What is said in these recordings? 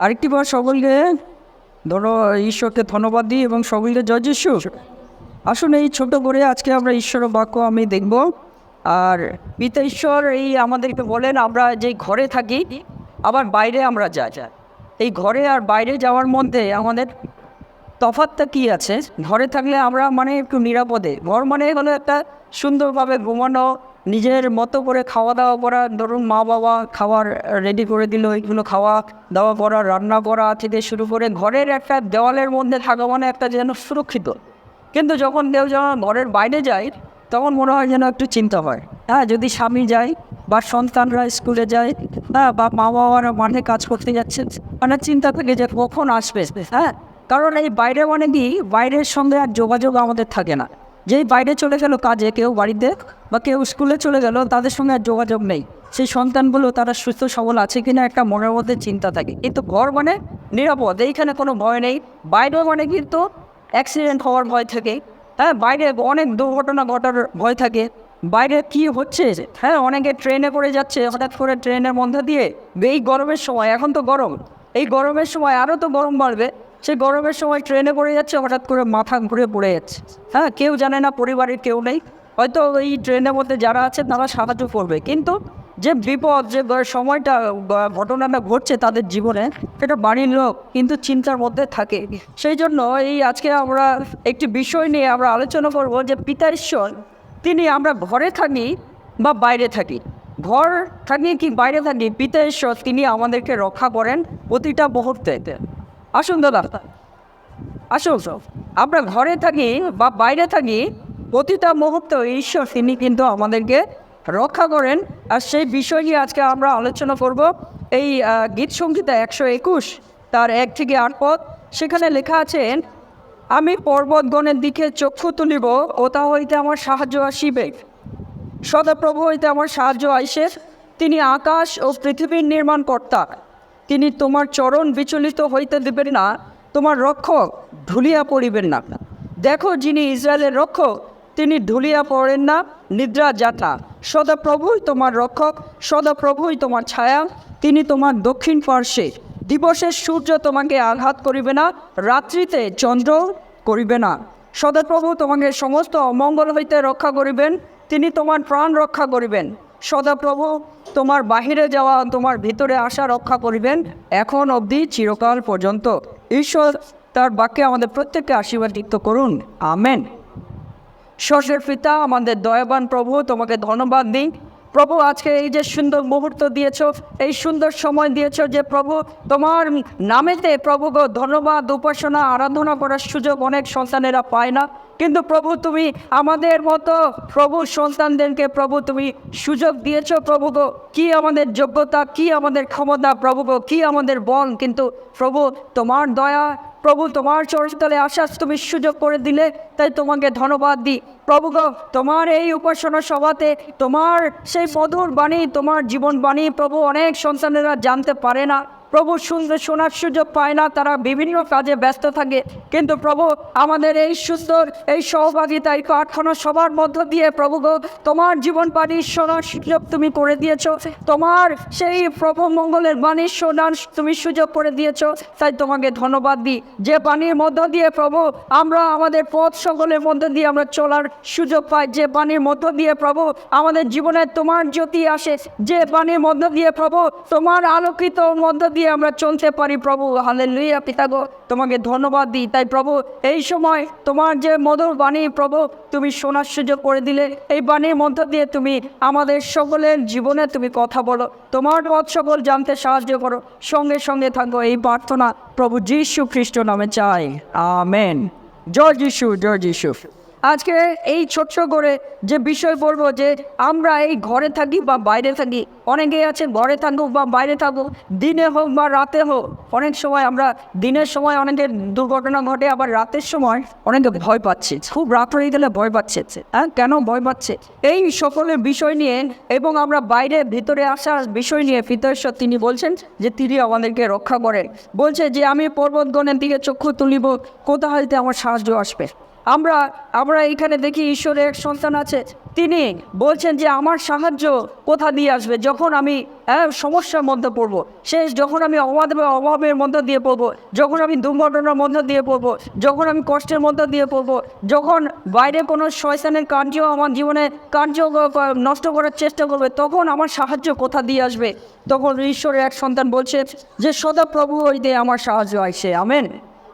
আরেকটিবার সকলকে ধরো ঈশ্বরকে ধন্যবাদ দিই এবং সকলকে জয় যিশু। আসুন এই ছোট করে আজকে আমরা ঈশ্বরের বাক্য আমি দেখব। আর পিতা ঈশ্বর, এই আমাদেরকে বলেন, আমরা যেই ঘরে থাকি, আবার বাইরে আমরা যাই। এই ঘরে আর বাইরে যাওয়ার মধ্যে আমাদের তফাৎটা কি আছে? ঘরে থাকলে আমরা মানে একটু নিরাপদে। ঘর মানে হলো একটা সুন্দরভাবে ঘুমানো নিজের মতো করে খাওয়া দাওয়া করা, ধরুন মা বাবা খাবার রেডি করে দিল এগুলো খাওয়া দাওয়া করা, রান্না করা থেকে শুরু করে ঘরের একটা দেওয়ালের মধ্যে থাকা মানে একটা যেন সুরক্ষিত। কিন্তু যখন কেউ যখন ঘরের বাইরে যায়, তখন মনে হয় যেন একটু চিন্তা হয়। হ্যাঁ যদি স্বামী যায় বা সন্তানরা স্কুলে যায় হ্যাঁ বা মা বাবারা মাঠে কাজ করতে যাচ্ছে মানে চিন্তা থাকে যে কখন আসবে। হ্যাঁ কারণ এই বাইরে মানে কি? বাইরের সঙ্গে আর যোগাযোগ আমাদের থাকে না। যেই বাইরে চলে গেল কাজে, কেউ বাড়িতে বা কেউ স্কুলে চলে গেল, তাদের সঙ্গে আর যোগাযোগ নেই। সেই সন্তানগুলো তারা সুস্থ সবল আছে কিনা একটা মনের মধ্যে চিন্তা থাকে। কিন্তু ঘর মানে নিরাপদ, এইখানে কোনো ভয় নেই। বাইরে মানে কিন্তু অ্যাক্সিডেন্ট হওয়ার ভয় থাকে। হ্যাঁ বাইরে অনেক দুর্ঘটনা ঘটার ভয় থাকে। বাইরে কি হচ্ছে? হ্যাঁ অনেকে ট্রেনে করে যাচ্ছে, হঠাৎ করে ট্রেনের মধ্যে দিয়ে, এই গরমের সময়, এখন তো গরম। এই গরমের সময় আরও তো গরম বাড়বে। সেই গরমের সময় ট্রেনে পড়ে যাচ্ছে, হঠাৎ করে মাথা ঘুরে পড়ে যাচ্ছে। হ্যাঁ কেউ জানে না, পরিবারের কেউ নেই। হয়তো এই ট্রেনের মধ্যে যারা আছে তারা সাহায্য করবে। কিন্তু যে বিপদ, যে সময়টা ঘটনাটা ঘটছে তাদের জীবনে, সেটা বাড়ির লোক কিন্তু চিন্তার মধ্যে থাকে। সেই জন্য এই আজকে আমরা একটি বিষয় নিয়ে আমরা আলোচনা করব যে পিতা ঈশ্বর, তিনি আমরা ঘরে থাকি বা বাইরে থাকি? ঘর থাকি কি বাইরে থাকি? পিতা ঈশ্বর, তিনি আমাদেরকে রক্ষা করেন প্রতিটা মুহূর্তে। আসুন দাদা। আসুন। আমরা ঘরে থাকি বা বাইরে থাকি, প্রতিটা মুহূর্তে ঈশ্বর তিনি কিন্তু আমাদেরকে রক্ষা করেন। আর সেই বিষয় আজকে আমরা আলোচনা করব, এই গীত সংগীতা একশো একুশ, তার এক থেকে আট পদ। সেখানে লেখা আছেন আমি পর্বতগণের দিকে চক্ষু তুলিব, ও তা হইতে আমার সাহায্য আসিবে। সদাপ্রভু হইতে আমার সাহায্য আইসে। তিনি আকাশ ও পৃথিবীর নির্মাণ কর্তা তিনি তোমার চরণ বিচলিত হইতে দেবেন না, তোমার রক্ষক ঢুলিয়া পড়িবেন না। দেখো যিনি ইসরায়েলের রক্ষক, তিনি ঢুলিয়া পড়েন না, নিদ্রা যাতা সদাপ্রভুই তোমার রক্ষক, সদাপ্রভুই তোমার ছায়া, তিনি তোমার দক্ষিণ পার্শ্বে। দিবসের সূর্য তোমাকে আঘাত করিবে না, রাত্রিতে চন্দ্র করিবে না। সদাপ্রভু তোমাকে সমস্ত অমঙ্গল হইতে রক্ষা করিবেন, তিনি তোমার প্রাণ রক্ষা করিবেন। সদাপ্রভু, তোমার বাহিরে যাওয়া, তোমার ভিতরে আসা রক্ষা করিবেন এখন অবধি চিরকাল পর্যন্ত। ঈশ্বর তার বাক্যে আমাদের প্রত্যেককে আশীর্বাদিত করুন। আমেন। স্বর্গের পিতা, আমাদের দয়াবান প্রভু, তোমাকে ধন্যবাদ দিই। প্রভু, আজকে এই যে সুন্দর মুহূর্ত দিয়েছ, এই সুন্দর সময় দিয়েছ যে প্রভু, তোমার নামেতে প্রভু ধন্যবাদ, উপাসনা, আরাধনা করার সুযোগ অনেক সন্তানেরা পায় না। কিন্তু প্রভু, তুমি আমাদের মতো প্রভু সন্তানদেরকে প্রভু, তুমি সুযোগ দিয়েছ প্রভু গো। কী আমাদের যোগ্যতা, কী আমাদের ক্ষমতা প্রভু গো, কী আমাদের বল, কিন্তু প্রভু, তোমার দয়া প্রভু, তোমার চরিতলে আসার তুমি সুযোগ করে দিলে, তাই তোমাকে ধন্যবাদ দিই। প্রভু তোমার এই উপাসনা সভাতে তোমার সেই মধুর বাণী, তোমার জীবন বাণী প্রভু অনেক সন্তানেরা জানতে পারে না। প্রভু সুন্দর শোনার সুযোগ পায় না, তারা বিভিন্ন কাজে ব্যস্ত থাকে। কিন্তু প্রভু, আমাদের এই সুন্দর, এই সহভাগিতা, এই প্রার্থনা সবার মধ্য দিয়ে, প্রভু তোমার জীবন বাণী শোনার সুযোগ তুমি করে দিয়েছ। তোমার সেই প্রভু মঙ্গলের বাণী শোনার তুমি সুযোগ করে দিয়েছ। তাই তোমাকে ধন্যবাদ দিই। যে বাণীর মধ্য দিয়ে, প্রভু, আমরা আমাদের পথ সকলের মধ্য দিয়ে আমরা চলার সুযোগ পাই। যে বাণীর মধ্য দিয়ে, প্রভু, আমাদের জীবনে তোমার জ্যোতি আসে। যে বাণীর মধ্য দিয়ে, প্রভু, তোমার আলোকিত মধ্য দিয়ে আমরা চলতে পারি প্রভু। হালে লুইয়া পিতাগো, তোমাকে ধন্যবাদ দিই। তাই প্রভু, এই সময় তোমার যে মধুর বাণী প্রভু, তুমি শোনার সুযোগ করে দিলে। এই বাণীর মধ্য দিয়ে তুমি আমাদের সকলের জীবনে তুমি কথা বলো। তোমার পথ সকল জানতে সাহায্য করো। সঙ্গে সঙ্গে থাকো এই প্রার্থনা প্রভু যীশু খ্রিস্ট নামে চাই। আমেন। জয় যিশু জয় যিশু। আজকে এই ছোট্ট করে যে বিষয় বলব যে আমরা এই ঘরে থাকি বা বাইরে থাকি অনেকেই আছে ঘরে থাকুক বা বাইরে থাকুক, দিনে হোক বা রাতে হোক, অনেক সময় আমরা দিনের সময় অনেকের দুর্ঘটনা ঘটে, আবার রাতের সময় অনেকে ভয় পাচ্ছে, খুব রাত হয়ে গেলে ভয় পাচ্ছে হ্যাঁ কেন ভয় পাচ্ছে? এই সকলের বিষয় নিয়ে এবং আমরা বাইরে ভিতরে আসার বিষয় নিয়ে পিতশ্বর তিনি বলছেন যে তিনি আমাদেরকে রক্ষা করেন। বলছে যে আমি পর্বতগণের দিকে চক্ষু তুলিব কোথা হইতে আমার সাহায্য আসবে? আমরা আমরা এখানে দেখি ঈশ্বরের এক সন্তান আছে। তিনি বলছেন যে আমার সাহায্য কোথা দিয়ে আসবে? যখন আমি হ্যাঁ, সমস্যার মধ্যে পড়ব সে যখন আমি অভাবে অভাবের মধ্যে দিয়ে পড়ব যখন আমি দুর্ঘটনার মধ্যে দিয়ে পড়ব যখন আমি কষ্টের মধ্যে দিয়ে পড়ব যখন বাইরে কোনো শয়তানের কার্য আমার জীবনে কার্য নষ্ট করার চেষ্টা করবে তখন আমার সাহায্য কোথা দিয়ে আসবে? তখন ঈশ্বরের এক সন্তান বলছে যে সদা প্রভু হইতে আমার সাহায্য আসে আমেন।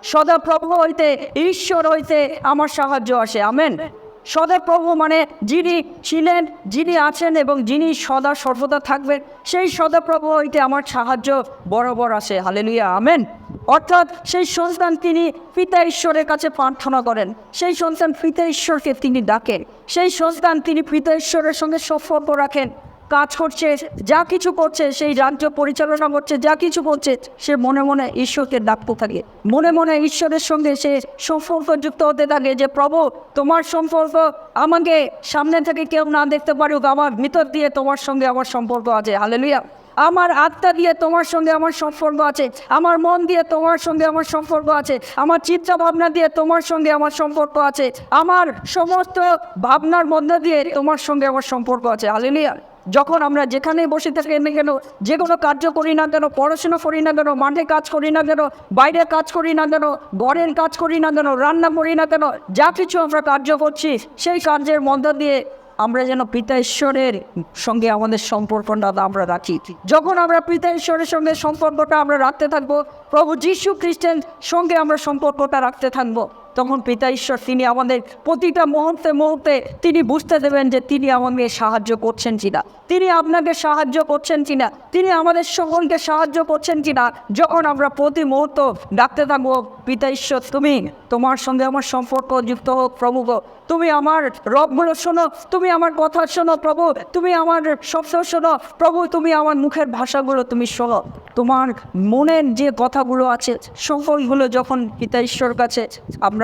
সদা প্রভু হইতে ঈশ্বর হইতে আমার সাহায্য আসে। আমেন। সদা প্রভু মানে যিনি ছিলেন, যিনি আছেন এবং যিনি সদা সর্বদা থাকবেন, সেই সদা প্রভু হইতে আমার সাহায্য বরাবর আসে। Hallelujah, amen. অর্থাৎ সেই সন্তান তিনি পিতা ঈশ্বরের কাছে প্রার্থনা করেন। সেই সন্তান পিতা ঈশ্বরকে তিনি ডাকেন। সেই সন্তান তিনি পিতা ঈশ্বরের সঙ্গে সম্পর্ক রাখেন। কাজ করছে, যা কিছু করছে, সেই রাজ্য পরিচালনা করছে, যা কিছু করছে, সে মনে মনে ঈশ্বরকে ডাকতে থাকে। মনে মনে ঈশ্বরের সঙ্গে সে সম্পর্ক যুক্ত হতে থাকে যে, প্রভু, তোমার সম্পর্ক আমাকে সামনে থেকে কেউ না দেখতে পারুক, আমার ভিতর দিয়ে তোমার সঙ্গে আমার সম্পর্ক আছে। হালেলুয়া আমার আত্মা দিয়ে তোমার সঙ্গে আমার সম্পর্ক আছে। আমার মন দিয়ে তোমার সঙ্গে আমার সম্পর্ক আছে। আমার চিন্তা ভাবনা দিয়ে তোমার সঙ্গে আমার সম্পর্ক আছে। আমার সমস্ত ভাবনার মধ্যে দিয়ে তোমার সঙ্গে আমার সম্পর্ক আছে। হালেলুয়া যখন আমরা যেখানে বসে থাকি না কেন, যে কোনো কার্য করি না কেন, পড়াশোনা করি না কেন, মাঠে কাজ করি না কেন, বাইরে কাজ করি না কেন, ঘরের কাজ করি না কেন, রান্না করি না কেন, যা কিছু আমরা কার্য করছি, সেই কার্যের মধ্য দিয়ে আমরা যেন পিতা ঈশ্বরের সঙ্গে আমাদের সম্পর্কটা আমরা রাখি। যখন আমরা পিতা ঈশ্বরের সঙ্গে সম্পর্কটা আমরা রাখতে থাকব, প্রভু যীশু খ্রিস্টের সঙ্গে আমরা সম্পর্কটা রাখতে থাকব। তখন পিতা ঈশ্বর, তিনি আমাদের প্রতিটা মুহূর্তে মুহূর্তে তিনি বুঝতে দেবেন যে তিনি আমাকে সাহায্য করছেন কিনা। তিনি আপনাকে সাহায্য করছেন কিনা? তিনি আমাদের সকলকে সাহায্য করছেন কিনা? যখন আমরা প্রতি মুহূর্ত ডাকতে থাকব, পিতা ঈশ্বর, তুমি তোমার সঙ্গে আমার সম্পর্ক যুক্ত হোক, প্রভু তুমি আমার রবগুলো শোনো, তুমি আমার কথা শোনো, প্রভু। তুমি আমার শব্দ শোনো, প্রভু। তুমি আমার মুখের ভাষাগুলো তুমি শোনো। তোমার মনের যে কথাগুলো আছে, সকলগুলো যখন পিতা ঈশ্বর কাছে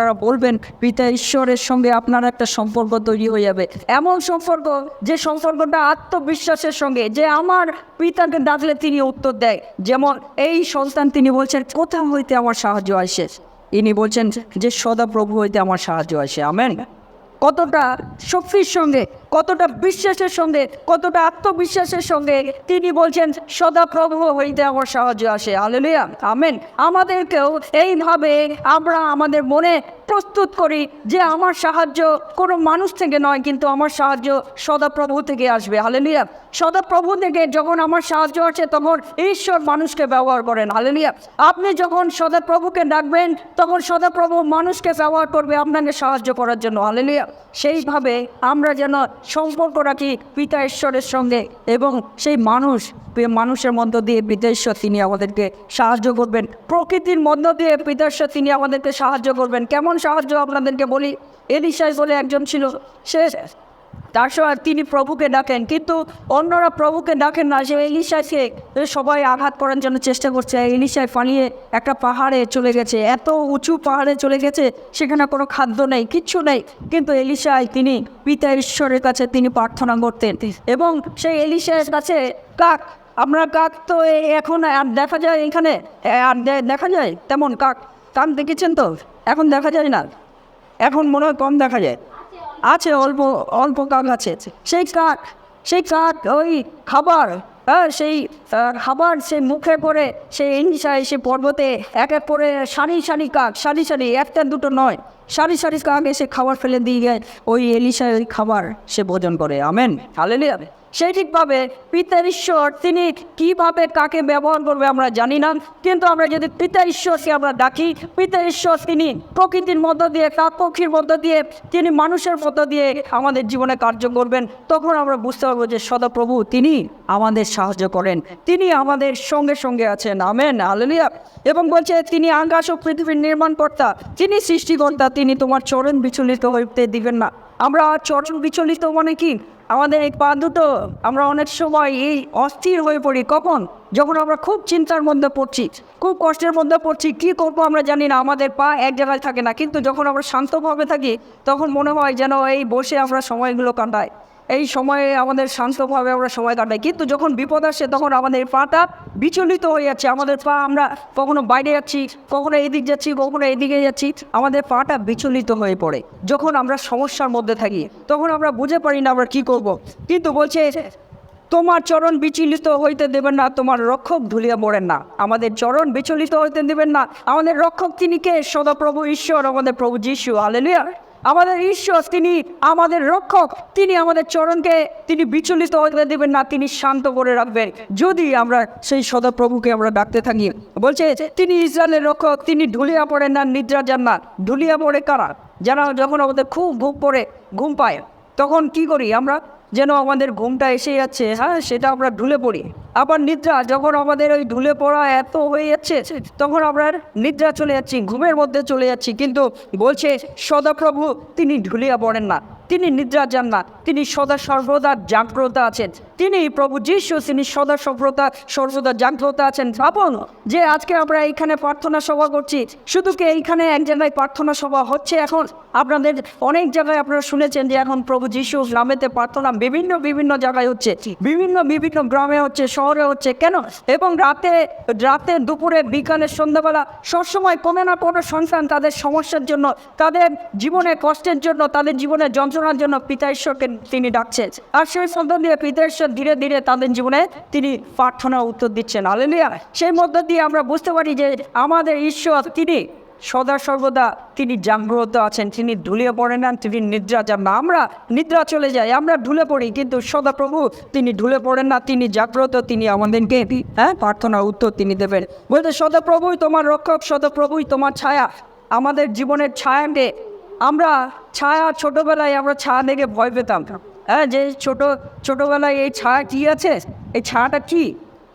আপনারা বলবেন, পিতা ঈশ্বরের সঙ্গে আপনার একটা সম্পর্ক তৈরি হয়ে যাবে। এমন সম্পর্ক, যে সম্পর্কটা আত্মবিশ্বাসের সঙ্গে, যে আমার পিতাকে ডাকলে তিনি উত্তর দেয়। যেমন এই সন্তান তিনি বলছেন কোথা হইতে আমার সাহায্য আসে? ইনি বলছেন, যে সদাপ্রভু হইতে আমার সাহায্য আসে। আমেন। কতটা শক্তির সঙ্গে কতটা বিশ্বাসের সঙ্গে, কতটা আত্মবিশ্বাসের সঙ্গে তিনি বলছেন সদাপ্রভু হইতে আমার সাহায্য আসে। আলেলিয়া আমেন আমাদেরকেও এইভাবে আমরা আমাদের মনে প্রস্তুত করি যে আমার সাহায্য কোনো মানুষ থেকে নয়, কিন্তু আমার সাহায্য সদাপ্রভু থেকে আসবে। হালেলিয়া সদাপ্রভু থেকে যখন আমার সাহায্য আছে তখন ঈশ্বর মানুষকে ব্যবহার করেন। হালেলিয়া আপনি যখন সদাপ্রভুকে ডাকবেন, তখন সদাপ্রভু মানুষকে ব্যবহার করবে আপনাকে সাহায্য করার জন্য। হালেলিয়া সেইভাবে আমরা যেন সম্পর্ক রাখি পিতা ঈশ্বরের সঙ্গে এবং সেই মানুষ মানুষের মধ্য দিয়ে ঈশ্বর তিনি আমাদেরকে সাহায্য করবেন। প্রকৃতির মধ্য দিয়ে ঈশ্বর তিনি আমাদেরকে সাহায্য করবেন। কেমন সাহায্য আপনাদেরকে বলি? এলিশাই বলে একজন ছিল, সে তার সময় তিনি প্রভুকে ডাকেন, কিন্তু অন্যরা প্রভুকে ডাকেন না। সে এলিশাকে সবাই আঘাত করার জন্য চেষ্টা করছে। এলিশায় পালিয়ে একটা পাহাড়ে চলে গেছে। এত উঁচু পাহাড়ে চলে গেছে, সেখানে কোনো খাদ্য নেই, কিচ্ছু নেই। কিন্তু এলিশায় তিনি পিতা ঈশ্বরের কাছে তিনি প্রার্থনা করতেন। এবং সেই এলিশায়ের কাছে, কাক আমরা কাক তো এখন আর দেখা যায় এখানে আর দেখা যায় তেমন কাক কাক দেখেছেন তো? এখন দেখা যায় না। এখন মনে হয় কম দেখা যায়। আছে অল্প অল্প কাক আছে। সেই কাক সেই কাক ওই খাবার হ্যাঁ সেই খাবার সে মুখে করে সেই ইংলিশায় সে পর্বতে এক এক করে সারি সারি কাক, সারি সারি, একটা দুটো নয়, সারি সারি কাক এসে খাবার ফেলে দিয়ে গেছে ওই এলিশায় ওই খাবার সে ভোজন করে। আমেন। হালেলিয়া। সেই ঠিকভাবে পিতার ঈশ্বর, তিনি কীভাবে কাকে ব্যবহার করবে আমরা জানি না, কিন্তু আমরা যদি পিতা ঈশ্বরকে আমরা ডাকি, পিতা ঈশ্বর তিনি প্রকৃতির মধ্য দিয়ে কাক পক্ষীর মধ্য দিয়ে, তিনি মানুষের মধ্য দিয়ে আমাদের জীবনে কার্য করবেন, তখন আমরা বুঝতে পারব যে সদাপ্রভু তিনি আমাদের সাহায্য করেন, তিনি আমাদের সঙ্গে সঙ্গে আছেন, আমেন আলেলিয়া এবং বলছে, তিনি আকাশ ও পৃথিবীর নির্মাণকর্তা, তিনি সৃষ্টিকর্তা, তিনি তোমার চরণ বিচলিত হইতে দিবেন না। আমরা চরণ বিচলিত মানে কি? আমাদের এই পা দুটো আমরা অনেক সময় এই অস্থির হয়ে পড়ি। কখন? যখন আমরা খুব চিন্তার মধ্যে পড়ছি, খুব কষ্টের মধ্যে পড়ছি, কি করব আমরা জানি না, আমাদের পা এক জায়গায় থাকে না। কিন্তু যখন আমরা শান্তভাবে থাকি, তখন মনে হয় যেন এই বসে আমরা সময়গুলো কাটাই। এই সময়ে আমাদের শান্তভাবে আমরা সময় কাটাই। কিন্তু যখন বিপদ আসে, তখন আমাদের পাটা বিচলিত হয়ে যাচ্ছে। আমাদের পা আমরা কখনো বাইরে যাচ্ছি, কখনো এদিক যাচ্ছি, কখনো এদিকে যাচ্ছি। আমাদের পাটা বিচলিত হয়ে পড়ে। যখন আমরা সমস্যার মধ্যে থাকি, তখন আমরা বুঝে পারি না আমরা কি করব। কিন্তু বলছে, তোমার চরণ বিচলিত হইতে দেবেন না, তোমার রক্ষক ধুলিয়া পড়েন না। আমাদের চরণ বিচলিত হইতে দেবেন না। আমাদের রক্ষক তিনি কে? সদাপ্রভু ঈশ্বর, আমাদের প্রভু যিশু। আলেলুয়া আমাদের ঈশ্বর, তিনি আমাদের রক্ষক, তিনি আমাদের চরণকে, তিনি বিচলিত হতে দেবেন না, তিনি শান্ত করে রাখবেন। যদি আমরা সেই সদাপ্রভুকে আমরা ডাকতে থাকি, বলছে তিনি ইসরায়েলের রক্ষক, তিনি ঢুলিয়া পড়েন না, নিদ্রা যান না। ঢুলিয়া পড়ে কারা? যারা যখন আমাদের খুব ঘুম পড়ে ঘুম পায়, তখন কি করি আমরা? যেন আমাদের ঘুমটা এসে যাচ্ছে হ্যাঁ সেটা আমরা ঢুলে পড়ি। আবার নিদ্রা, যখন আমাদের ওই ঢুলে পড়া এত হয়ে যাচ্ছে, তখন আমরা নিদ্রা চলে যাচ্ছি, ঘুমের মধ্যে চলে যাচ্ছি। কিন্তু বলছে, সদাপ্রভু, তিনি ঢুলিয়া পড়েন না। তিনি নিদ্রা যান না তিনি সদা সর্বদা জাগ্রত আছেন। তিনি প্রভু যীশু, তিনি সদা সর্বদা সর্বদা জাগ্রত আছেন। ভাবুন যে আজকে আমরা এইখানে প্রার্থনা সভা করছি, শুধু কি এইখানে এক জায়গায় প্রার্থনা সভা হচ্ছে এখন? আপনাদের অনেক জায়গায় আপনারা শুনেছেন যে এখন প্রভু যীশু গ্রামেতে প্রার্থনা বিভিন্ন বিভিন্ন জায়গায় হচ্ছে, বিভিন্ন বিভিন্ন গ্রামে হচ্ছে, শহরে হচ্ছে। কেন? এবং রাতে রাতে দুপুরে, বিকালে, সন্ধ্যাবেলা সবসময় কোনো না কোনো সন্তান তাদের সমস্যার জন্য, তাদের জীবনে কষ্টের জন্য, তাদের জীবনে যন্ত্রণার জন্য পিতা ঈশ্বরকে তিনি ডাকছেন। আর সেই সন্তান দিয়ে পিতা ঈশ্বর ধীরে ধীরে তাদের জীবনে তিনি প্রার্থনার উত্তর দিচ্ছেন। আলেলিয়া সেই মধ্য দিয়ে আমরা বুঝতে পারি যে আমাদের ঈশ্বর তিনি সদা সর্বদা তিনি জাগ্রত আছেন। তিনি ঢুলিয়ে পড়ে না তিনি নিদ্রা যান না। আমরা নিদ্রা চলে যাই, আমরা ঢুলে পড়ি, কিন্তু সদা প্রভু তিনি ঢুলে পড়েন না, তিনি জাগ্রত, তিনি আমাদেরকে হ্যাঁ প্রার্থনার উত্তর তিনি দেবেন। বলতে সদা প্রভুই তোমার রক্ষক, সদা প্রভুই তোমার ছায়া। আমাদের জীবনের ছায়াকে আমরা ছায়া ছোটোবেলায় আমরা ছায়া দেখে ভয় পেতাম। হ্যাঁ যে ছোট, ছোটোবেলায় এই ছায়া কী আছে? এই ছায়াটা কী?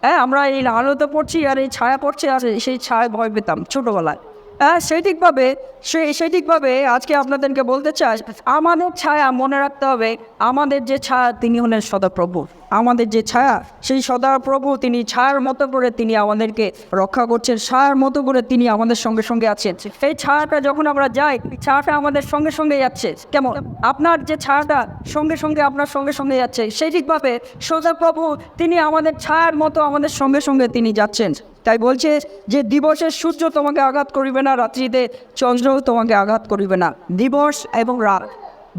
হ্যাঁ আমরা এই আলোতে পড়ছি আর এই ছায়া পড়ছে আর সেই ছায়া ভয় পেতাম ছোটোবেলায়। হ্যাঁ সেইঠিকভাবে সে সেইঠিকভাবে আজকে আপনাদেরকে বলতে চাই, আমাদের ছায়া মনে রাখতে হবে, আমাদের যে ছায়া তিনি হলেন সদাপ্রভু। আমাদের যে ছায়া, সেই সদাপ্রভু তিনি ছায়ার মতো করে তিনি আমাদেরকে রক্ষা করছেন, ছায়ার মতো করে তিনি আমাদের সঙ্গে সঙ্গে আছেন। সেই ছায়াটা যখন আমরা যাই ছায়াটা আমাদের সঙ্গে সঙ্গে যাচ্ছে। কেমন? আপনার যে ছায়াটা সঙ্গে সঙ্গে আপনার সঙ্গে সঙ্গে যাচ্ছে সেই ঠিকভাবে সদাপ্রভু তিনি আমাদের ছায়ার মতো আমাদের সঙ্গে সঙ্গে তিনি যাচ্ছেন। তাই বলছে যে দিবসের সূর্য তোমাকে আঘাত করিবে না, রাত্রিতে চন্দ্রও তোমাকে আঘাত করিবে না। দিবস এবং রাত,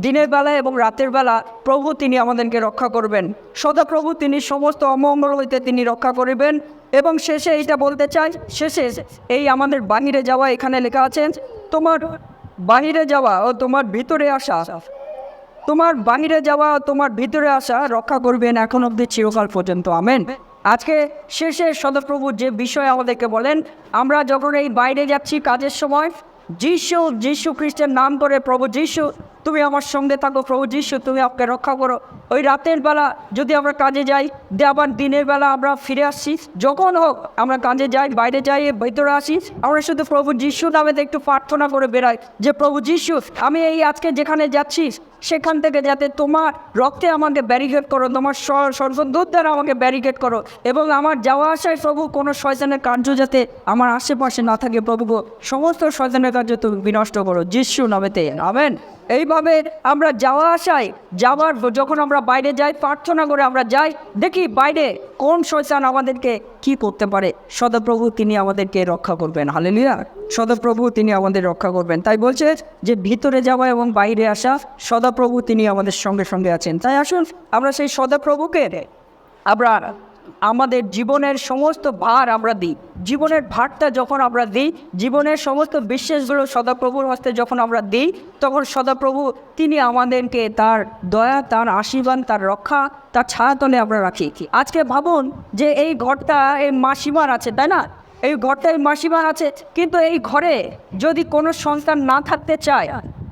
দিনের বেলা এবং রাতের বেলা প্রভু তিনি আমাদেরকে রক্ষা করবেন। সদাপ্রভু তিনি সমস্ত অমঙ্গল হইতে তিনি রক্ষা করিবেন এবং শেষে এইটা বলতে চাই, শেষে এই আমাদের বাহিরে যাওয়া এখানে লেখা আছে, তোমার বাহিরে যাওয়া ও তোমার ভিতরে আসা, তোমার বাহিরে যাওয়া তোমার ভিতরে আসা রক্ষা করবেন এখন অব্দি চিরকাল পর্যন্ত। আমেন। আজকে শেষে সদপ্রভু যে বিষয় আমাদেরকে বলেন, আমরা যখন এই বাইরে যাচ্ছি কাজের সময়, যিশু যিশু খ্রিস্টের নাম করে, প্রভু যিশু, তুমি আমার সঙ্গে থাকো, প্রভু যিশু, তুমি আমাকে রক্ষা করো। ওই রাতের বেলা যদি আমরা কাজে যাই দিয়ে আবার দিনের বেলা আমরা ফিরে আসছি যখন হোক আমরা কাজে যাই, বাইরে যাই, ভেতরে আসি, আমরা শুধু প্রভু যিশু নামে একটু প্রার্থনা করে বেড়াই যে, প্রভু যিশু, আমি এই আজকে যেখানে যাচ্ছি সেখান থেকে যাতে তোমার রক্তে আমাকে ব্যারিকেড করো, তোমার সর্বদূর দ্বারা আমাকে ব্যারিকেড করো এবং আমার যাওয়া আসায় প্রভু কোনো শয়তানের কার্য যাতে আমার আশেপাশে না থাকে প্রভু সমস্ত শয়তানের কার্য তুমি বিনষ্ট করো, যিশু নবেতে আমেন। এইভাবে আমরা যাওয়া আসায়, যাওয়ার যখন আমরা বাইরে যাই, প্রার্থনা করে আমরা যাই, দেখি বাইরে কোন শয়তান আমাদেরকে কি করতে পারে। সদাপ্রভু তিনি আমাদেরকে রক্ষা করবেন। হালেলিয়া। সদাপ্রভু তিনি আমাদের রক্ষা করবেন। তাই বলছে যে ভিতরে যাওয়া এবং বাইরে আসা, সদাপ্রভু তিনি আমাদের সঙ্গে সঙ্গে আছেন। তাই আসুন, আমরা সেই সদাপ্রভুকে আমরা আমাদের জীবনের সমস্ত ভার আমরা দিই। জীবনের ভারটা যখন আমরা দিই, জীবনের সমস্ত বিশ্বাসগুলো সদাপ্রভুর হস্তে যখন আমরা দিই, তখন সদাপ্রভু তিনি আমাদেরকে তার দয়া, তার আশীর্বাদ, তার রক্ষা, তার ছায়াতলে আমরা রাখি। আজকে ভাবুন যে এই ঘরটা এই মাসিমার আছে, তাই না? এই ঘরটায় মাসিমার আছে, কিন্তু এই ঘরে যদি কোনো সন্তান না থাকতে চায়,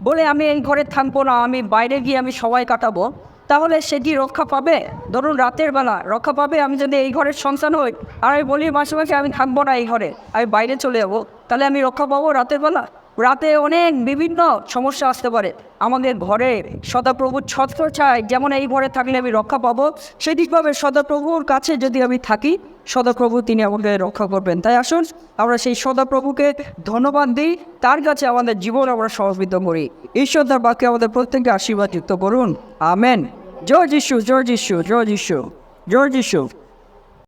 বলে আমি এই ঘরে থাকব না, আমি বাইরে গিয়ে আমি সবাই কাটাবো। তাহলে সেটি রক্ষা পাবে? ধরুন রাতের বেলা রক্ষা পাবে, আমি যদি এই ঘরের সন্তান হই, আর আমি বলি মাসে মাসে আমি থাকব না এই ঘরে, আমি বাইরে চলে যাব, তাহলে আমি রক্ষা পাবো রাতের বেলা? রাতে অনেক বিভিন্ন সমস্যা আসতে পারে। আমাদের ঘরে সদাপ্রভুর ছত্র চায় যেমন এই ঘরে থাকলে আমি রক্ষা পাবো, সেদিকভাবে সদাপ্রভুর কাছে যদি আমি থাকি সদাপ্রভু, তিনি আমাকে রক্ষা করবেন। তাই আসুন, আমরা সেই সদাপ্রভুকে ধন্যবাদ দিই। তার কাছে আমাদের জীবন আমরা সমর্পিত করি। ঈশ্বর তার বাক্যে আমাদের প্রত্যেককে আশীর্বাদ যুক্ত করুন। আমেন। জয় যিশু জয় যিশু জয় যিশু জয় যিশু।